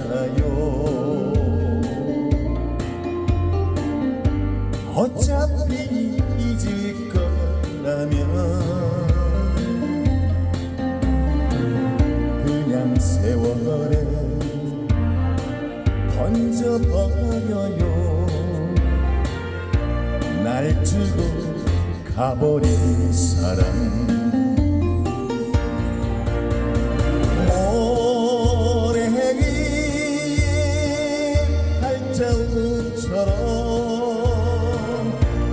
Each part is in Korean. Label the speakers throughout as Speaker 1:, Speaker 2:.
Speaker 1: 않아요. 어차피 잊을 거라면 그냥 세월에 던져버려요. 날 주고 가버린 사람. 발자국처럼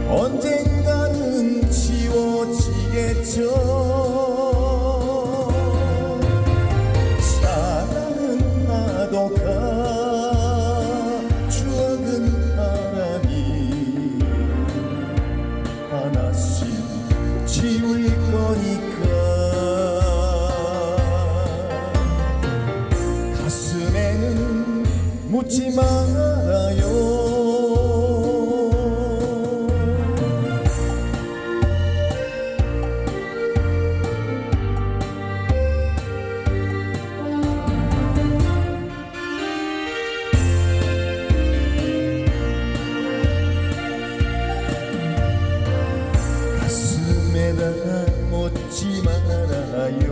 Speaker 1: 언젠가는 지워지겠죠. 사랑은 파도가 추억은 바람이 하나씩 지울 거니까. 가슴에는 묻지 말아요 묻지 말아요.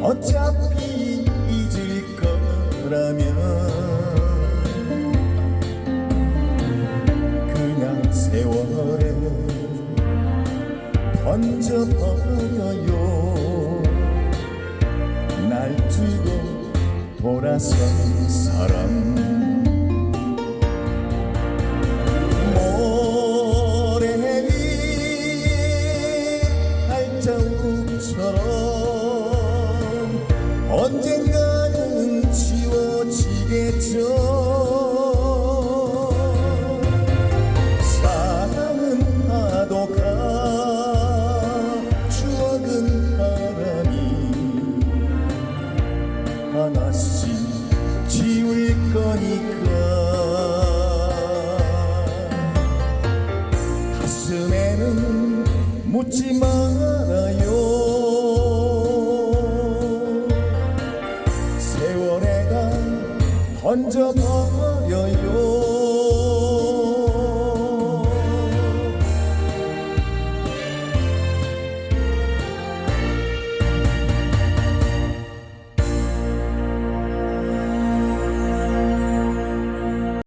Speaker 1: 어차피 잊을 거라면 그냥 세월에 던져버려요. 날 두고 돌아선 사람 발자국처럼 언젠가는 지워지겠죠. 사랑은 파도가 추억은 바람이 하나씩 지울 거니까. 가슴에는 묻지 말아요 던져버려요.